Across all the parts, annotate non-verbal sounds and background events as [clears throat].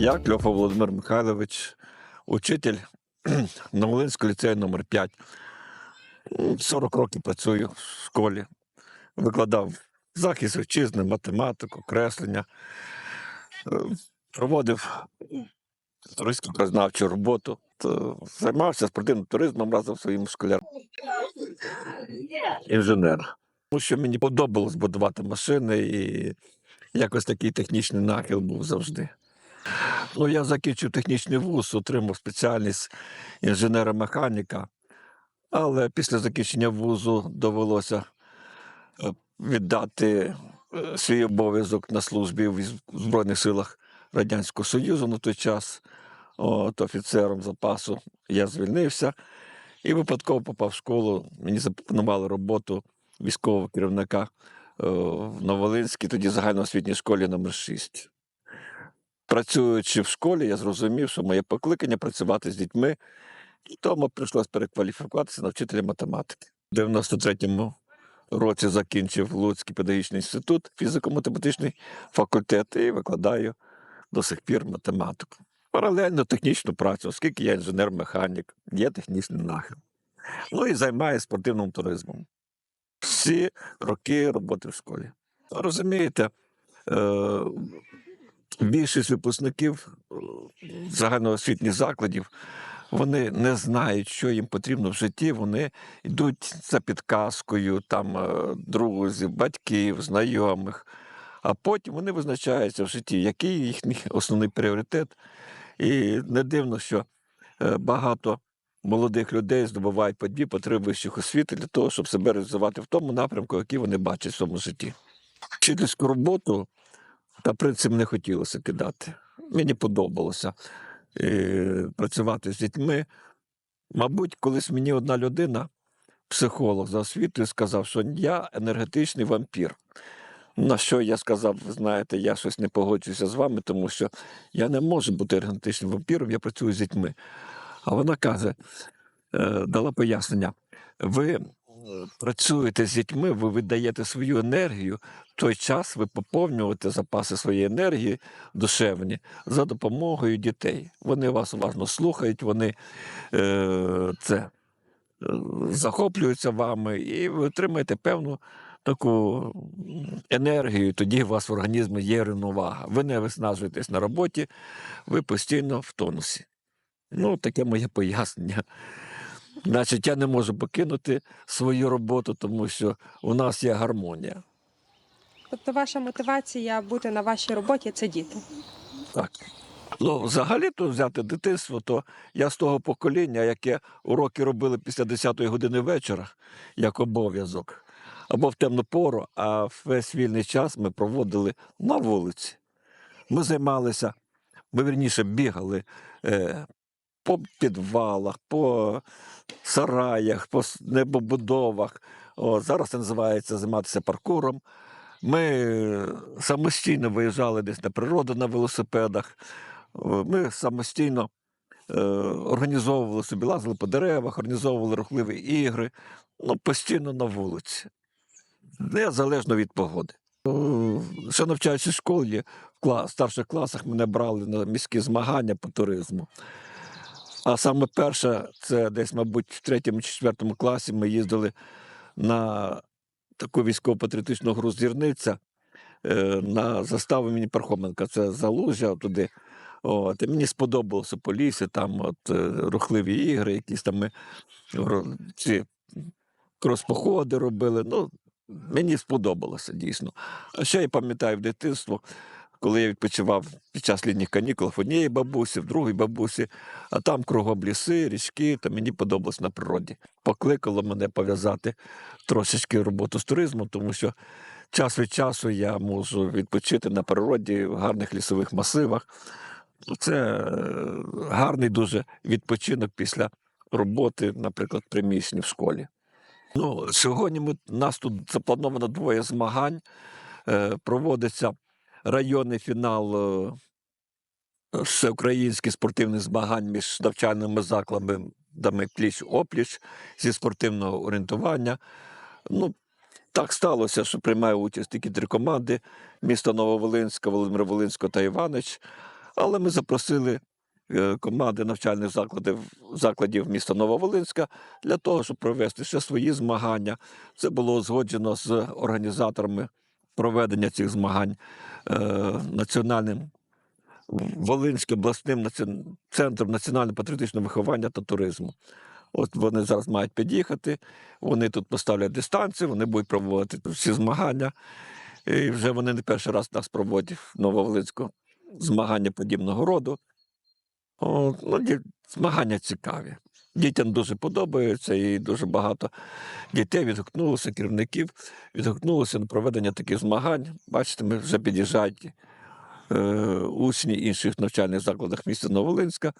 Я Кльофа Володимир Михайлович, учитель [clears throat] Новолинського ліцею номер 5 40 років працюю в школі. Викладав захист вітчизни, математику, креслення. Е, Проводив туристську краєзнавчу роботу. Займався спортивним туризмом разом зі своїм школяром. Інженер. Тому що мені подобалось будувати машини і якось такий технічний нахил був завжди. Ну, я закінчив технічний вуз, отримав спеціальність інженера-механіка, але після закінчення вузу довелося е, віддати е, свій обов'язок на службі в Збройних силах Радянського Союзу на той час. От, офіцером запасу я звільнився і випадково попав в школу. Мені запропонували роботу військового керівника е, в Новолинській, тоді загальноосвітній школі номер 6 працюючи в школі, я зрозумів, що моє покликання працювати з дітьми, і тому прийшлося перекваліфікуватися на вчителя математики. У 93-му році закінчив Луцький педагогічний інститут, фізико-математичний факультет і викладаю до сих пір математику. Паралельно технічну працю, оскільки я інженер-механік, є технічний нахил. Ну і займаюся спортивним туризмом. Всі роки роботи в школі. Розумієте, е, більшість випускників е, загальноосвітніх закладів вони не знають, що їм потрібно в житті. Вони йдуть за підказкою там е, друзів, батьків, знайомих. А потім вони визначаються в житті, який їхній [laughs] основний пріоритет. І не дивно, що е, багато молодих людей здобувають по дві, по освіти для того, щоб себе реалізувати в тому напрямку, який вони бачать в своєму житті. Вчительську роботу та принцип не хотілося кидати. Мені подобалося е, працювати з дітьми. Мабуть, колись мені одна людина, психолог за освітою, сказав, що я енергетичний вампір. На що я сказав, ви знаєте, я щось не погоджуюся з вами, тому що я не можу бути енергетичним вампіром, я працюю з дітьми. А вона каже, е, дала пояснення: ви працюєте з дітьми, ви видаєте свою енергію, в той час ви поповнюєте запаси своєї енергії душевні за допомогою дітей. Вони вас уважно слухають, вони е, це е, захоплюються вами, і ви отримаєте певну таку енергію. Тоді у вас в організмі є рівновага. Ви не виснажуєтесь на роботі, ви постійно в тонусі. Ну, таке моє пояснення. Значить, я не можу покинути свою роботу, тому що у нас є гармонія. Тобто ваша мотивація бути на вашій роботі це діти. Так. Ну, взагалі-то взяти дитинство, то я з того покоління, яке уроки робили після 10-ї години вечора, як обов'язок, або в темну пору, а весь вільний час ми проводили на вулиці. Ми займалися, ми вірніше бігали е, по підвалах, по сараях, по небобудовах. О, зараз це називається займатися паркуром. Ми самостійно виїжджали десь на природу на велосипедах. Ми самостійно е, організовували собі, лазили по деревах, організовували рухливі ігри, ну, постійно на вулиці, незалежно від погоди. Ще навчаючись в школі, в кла- старших класах мене брали на міські змагання по туризму. А саме перше, це десь, мабуть, в третьому, четвертому класі ми їздили на таку військово-патріотичну гру зірниця е, на заставу імені Пархоменка. Це Залужжя туди. От, і мені сподобалося по лісі, там от, е, рухливі ігри, якісь там ми ці крос-походи робили. Ну, мені сподобалося дійсно. А ще я пам'ятаю в дитинство, коли я відпочивав під час літніх канікул в однієї бабусі, в другій бабусі, а там кругом ліси, річки, то мені подобалось на природі. Покликало мене пов'язати трошечки роботу з туризмом, тому що час від часу я можу відпочити на природі в гарних лісових масивах. Це е, гарний дуже відпочинок після роботи, наприклад, приміщення в школі. Ну, сьогодні ми, нас тут заплановано двоє змагань. Е, проводиться районний фінал е, всеукраїнських спортивних змагань між навчальними закладами пліч опліч зі спортивного орієнтування. Ну, так сталося, що приймає участь тільки три команди: місто Нововолинська, Володимир Волинського та Іванич. Але ми запросили е, команди навчальних закладів, закладів міста Нововолинська для того, щоб провести ще свої змагання. Це було узгоджено з організаторами проведення цих змагань е, національним Волинським обласним центром національно-патріотичного виховання та туризму. От вони зараз мають під'їхати, вони тут поставлять дистанцію, вони будуть проводити всі змагання. І вже вони не перший раз нас проводять в Нововолинську змагання подібного роду. О, ну, змагання цікаві. Дітям дуже подобаються, і дуже багато дітей відгукнулося, керівників відгукнулося на проведення таких змагань. Бачите, ми вже під'їжджають е, учні інших навчальних закладах міста Новолинська.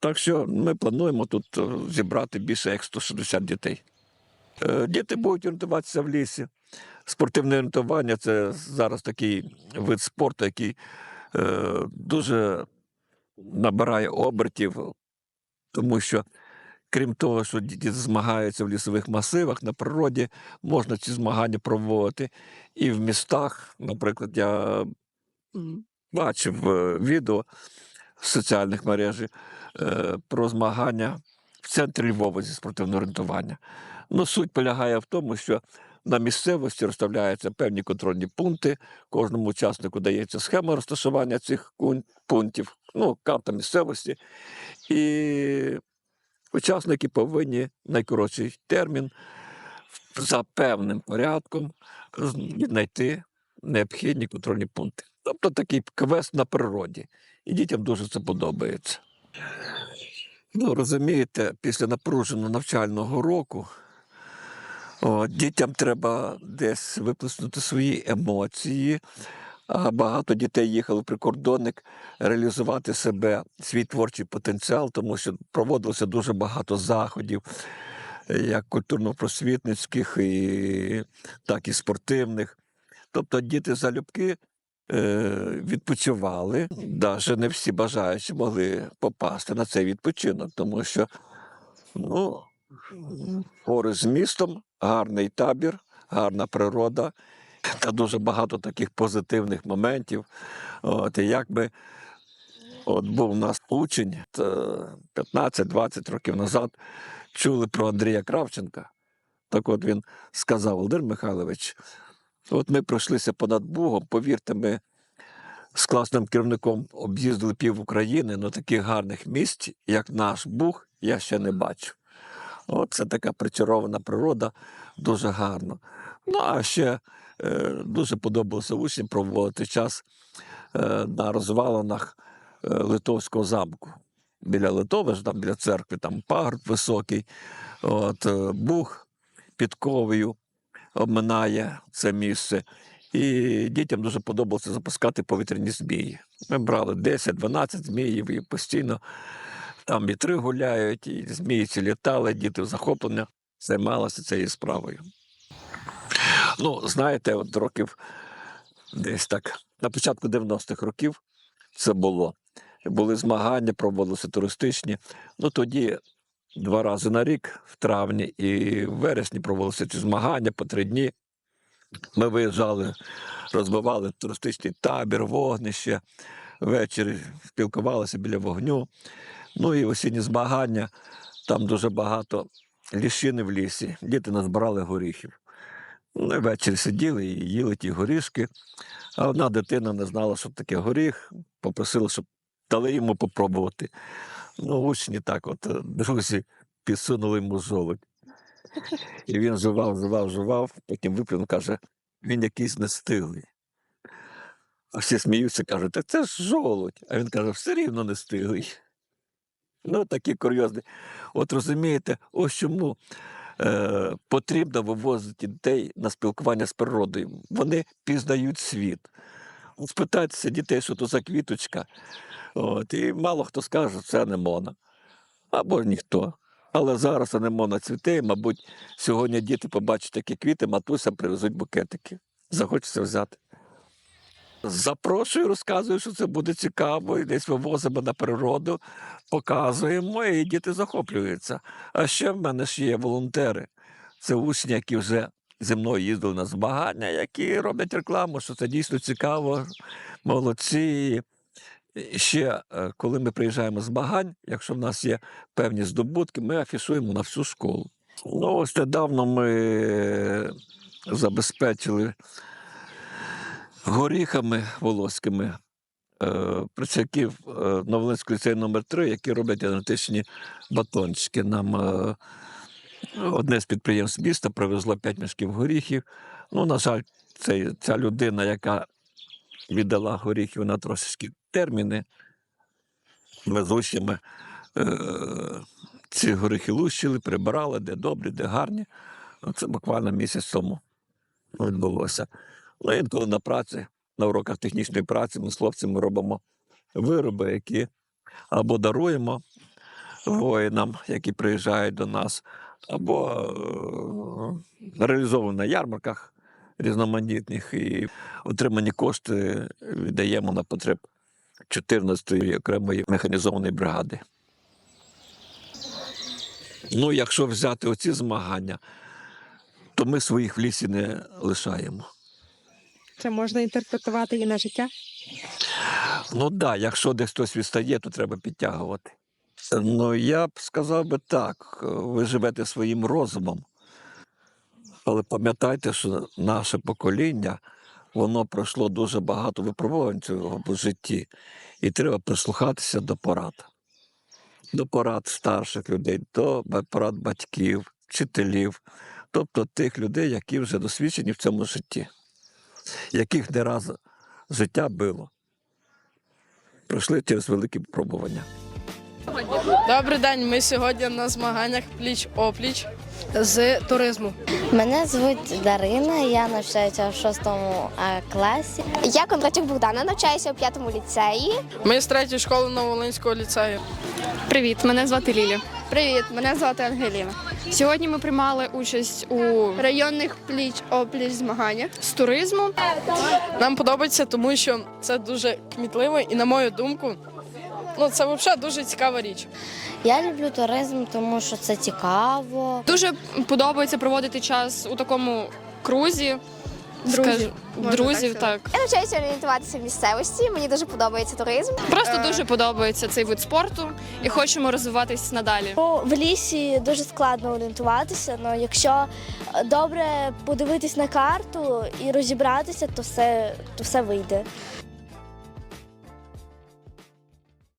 Так що ми плануємо тут е, зібрати більше як 160 дітей. Е, Діти будуть орієнтуватися в лісі. Спортивне орієнтування це зараз такий вид спорту, який е, дуже набирає обертів, тому що, крім того, що діти змагаються в лісових масивах на природі, можна ці змагання проводити і в містах. Наприклад, я бачив е, відео в соціальних мережах е, про змагання в центрі Львова зі спортивного орієнтування. Ну, суть полягає в тому, що на місцевості розставляються певні контрольні пункти. Кожному учаснику дається схема розташування цих пунктів, ну, карта місцевості. І учасники повинні найкоротший термін за певним порядком знайти необхідні контрольні пункти. Тобто такий квест на природі. І дітям дуже це подобається. Ну, розумієте, після напруженого навчального року о, дітям треба десь виплеснути свої емоції. Багато дітей їхали в прикордонник реалізувати себе, свій творчий потенціал, тому що проводилося дуже багато заходів, як культурно-просвітницьких, і, так і спортивних. Тобто діти залюбки е, відпочивали. Навіть не всі бажаючі могли попасти на цей відпочинок, тому що ну, поруч з містом гарний табір, гарна природа та дуже багато таких позитивних моментів. От, і якби от був у нас учень 15-20 років назад, чули про Андрія Кравченка. Так от він сказав, Володимир Михайлович, от ми пройшлися понад Бугом, повірте, ми з класним керівником об'їздили пів України, але таких гарних місць, як наш Буг, я ще не бачу. От це така причарована природа, дуже гарно. Ну, а ще е, дуже подобалося учням проводити час е, на розвалинах е, Литовського замку. Біля Литови, там біля церкви, там пагорб високий. От, е, Буг підковою обминає це місце. І дітям дуже подобалося запускати повітряні змії. Ми брали 10-12 зміїв і постійно там вітри гуляють, і змії ці літали, діти захоплення займалися цією справою. Ну, знаєте, от років десь так, на початку 90-х років це було. Були змагання, проводилися туристичні. Ну тоді два рази на рік, в травні і в вересні проводилися ці змагання по три дні. Ми виїжджали, розбивали туристичний табір, вогнище, ввечері спілкувалися біля вогню. Ну і осінні змагання, там дуже багато ліщини в лісі. Діти назбирали горіхів. Ну, ввечері сиділи і їли ті горішки. А одна дитина не знала, що таке горіх, попросила, щоб дали йому попробувати. Ну, учні так, от е, друзі, підсунули йому жолудь. [laughs] І він жував, жував, жував, потім виплюнув, каже, він якийсь нестиглий. А всі сміються, кажуть, так це ж жолудь. А він каже, все рівно не стиглий. Ну, такі курйозні. От розумієте, ось чому е, потрібно вивозити дітей на спілкування з природою. Вони пізнають світ. От спитайтеся дітей, що то за квіточка. От, і мало хто скаже, що це анемона. Або ніхто. Але зараз анемона цвіте, мабуть, сьогодні діти побачать такі квіти, матуся привезуть букетики. Захочеться взяти. Запрошую, розказую, що це буде цікаво, і десь вивозимо на природу, показуємо, і діти захоплюються. А ще в мене ж є волонтери. Це учні, які вже зі мною їздили на змагання, які роблять рекламу, що це дійсно цікаво, молодці. І Ще е, коли ми приїжджаємо з Багань, якщо в нас є певні здобутки, ми афішуємо на всю школу. Ну, ось недавно ми забезпечили горіхами волоськими е, працівників е, Новолинського ліцею номер 3 які роблять енергетичні батончики. Нам е, одне з підприємств міста привезло 5 мішків горіхів. Ну, на жаль, цей, ця людина, яка віддала горіхи, вона трошечки терміни везучими. Е, ці горіхи лущили, прибирали, де добрі, де гарні. Ну, Це буквально місяць тому відбулося. Ну, інколи на праці, на уроках технічної праці, ми з хлопцями робимо вироби, які або даруємо воїнам, які приїжджають до нас, або е, реалізовуємо на ярмарках різноманітних і отримані кошти віддаємо на потреб 14-ї окремої механізованої бригади. Ну, якщо взяти оці змагання, то ми своїх в лісі не лишаємо. Це можна інтерпретувати і на життя. Ну так, да, якщо десь хтось відстає, то треба підтягувати. Ну, я б сказав би так: ви живете своїм розумом. Але пам'ятайте, що наше покоління, воно пройшло дуже багато випробувань цього в житті, і треба прислухатися до порад. До порад старших людей, до порад батьків, вчителів, тобто тих людей, які вже досвідчені в цьому житті, яких не раз життя било пройшли через великі випробування. Добрий день. Ми сьогодні на змаганнях пліч опліч з туризму. Мене звуть Дарина, я навчаюся в шостому е, класі. Я Кондратюк Богдана, навчаюся у п'ятому ліцеї. Ми з третьої школи Новолинського ліцею. Привіт, мене звати Лілі. Привіт, мене звати Ангеліна. Сьогодні ми приймали участь у Районних пліч опліч змаганнях. з туризму. Нам подобається, тому що це дуже кмітливо і, на мою думку, ну це взагалі дуже цікава річ. Я люблю туризм, тому що це цікаво. Дуже подобається проводити час у такому крузі. Друзів, Скажу- друзів, так так. Я навчаюся орієнтуватися в місцевості. Мені дуже подобається туризм. Просто Е. дуже подобається цей вид спорту і хочемо розвиватись надалі. Ну, в лісі дуже складно орієнтуватися, але якщо добре подивитись на карту і розібратися, то все, то все вийде.